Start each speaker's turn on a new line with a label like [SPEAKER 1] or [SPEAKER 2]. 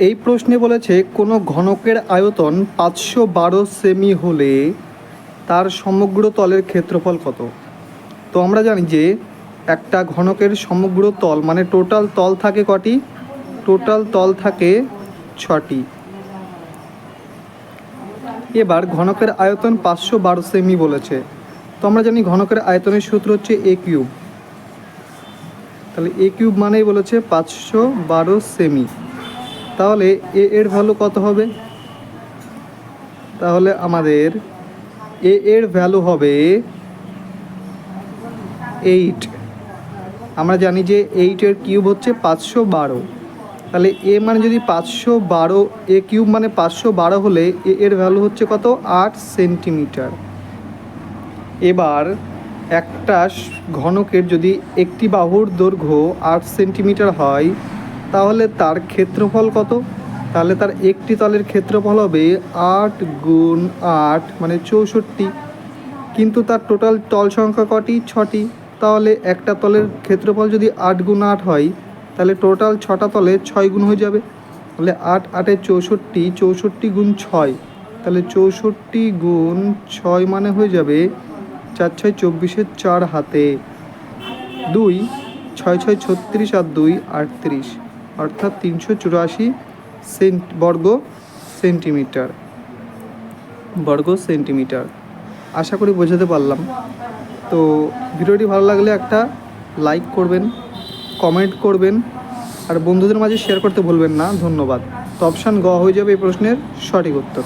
[SPEAKER 1] এই প্রশ্নে বলেছে, কোনো ঘনকের আয়তন পাঁচশো বারো সেমি হলে তার সমগ্র তলের ক্ষেত্রফল কত? তো আমরা জানি যে, একটা ঘনকের সমগ্র তল মানে টোটাল তল থাকে কটি? টোটাল তল থাকে ছটি। এবার ঘনকের আয়তন পাঁচশো বারো সেমি বলেছে। তো আমরা জানি ঘনকের আয়তনের সূত্র হচ্ছে এ কিউব। তাহলে এ কিউব মানেই বলেছে পাঁচশো বারো সেমি। তাহলে এ এর ভ্যালু কত হবে? তাহলে আমাদের এ এর ভ্যালু হবে এইট আমরা জানি যে এইটের কিউব হচ্ছে পাঁচশো বারো। তাহলে এ মানে যদি পাঁচশো বারো, এ কিউব মানে পাঁচশো বারো হলে এ এর ভ্যালু হচ্ছে কত? আট সেন্টিমিটার এবার একটা ঘনকের যদি একটি বাহুর দৈর্ঘ্য আট সেন্টিমিটার হয় তাহলে তার ক্ষেত্রফল কত? তাহলে তার একটি তলের ক্ষেত্রফল হবে আট গুণ আট মানে চৌষট্টি। কিন্তু তার টোটাল তল সংখ্যা কটি? ছটি। তাহলে একটা তলের ক্ষেত্রফল যদি আট গুণ আট হয়, তাহলে টোটাল ছটা তলে ছয় গুণ হয়ে যাবে। তাহলে আট আটে চৌষট্টি চৌষট্টি গুণ ছয়। তাহলে চৌষট্টি গুণ ছয় মানে হয়ে যাবে চার ছয় চব্বিশের চার হাতে। দুই, ছয় ছয় ছত্রিশ আর দুই আটত্রিশ। অর্থাৎ তিনশো চুরাশি সেন্ট বর্গ সেন্টিমিটার। বর্গ সেন্টিমিটার। আশা করি বোঝাতে পারলাম। তো ভিডিওটি ভালো লাগলে একটা লাইক করবেন, কমেন্ট করবেন, আর বন্ধুদের মাঝে শেয়ার করতে ভুলবেন না। ধন্যবাদ। তো অপশান গ হয়ে যাবে এই প্রশ্নের সঠিক উত্তর।